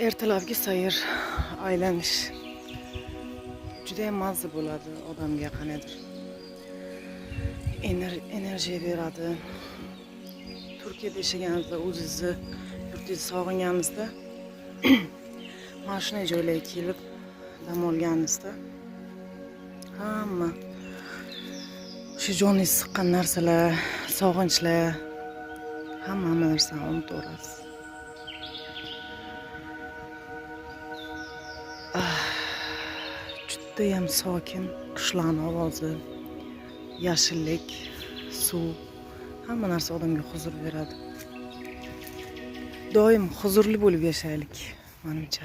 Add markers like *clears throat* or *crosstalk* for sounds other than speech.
ertalabki sayr aylanish judayam mazza bo'ladi odamga qaniydir Ener- energiya beradi turkiyada yashaganimizda o'zingizni yurtingizni sog'inganingizda *clears throat* mana shunday joylarga kelib dam olganingizda hamma shu joningizni siqqan narsalar sog'inchlar hamma hamma narsani unutaverasiz judayam sokin qushlarni ovozi yashillik suv hamma narsa odamga huzur beradi doim huzurli bo'lib yashaylik manimcha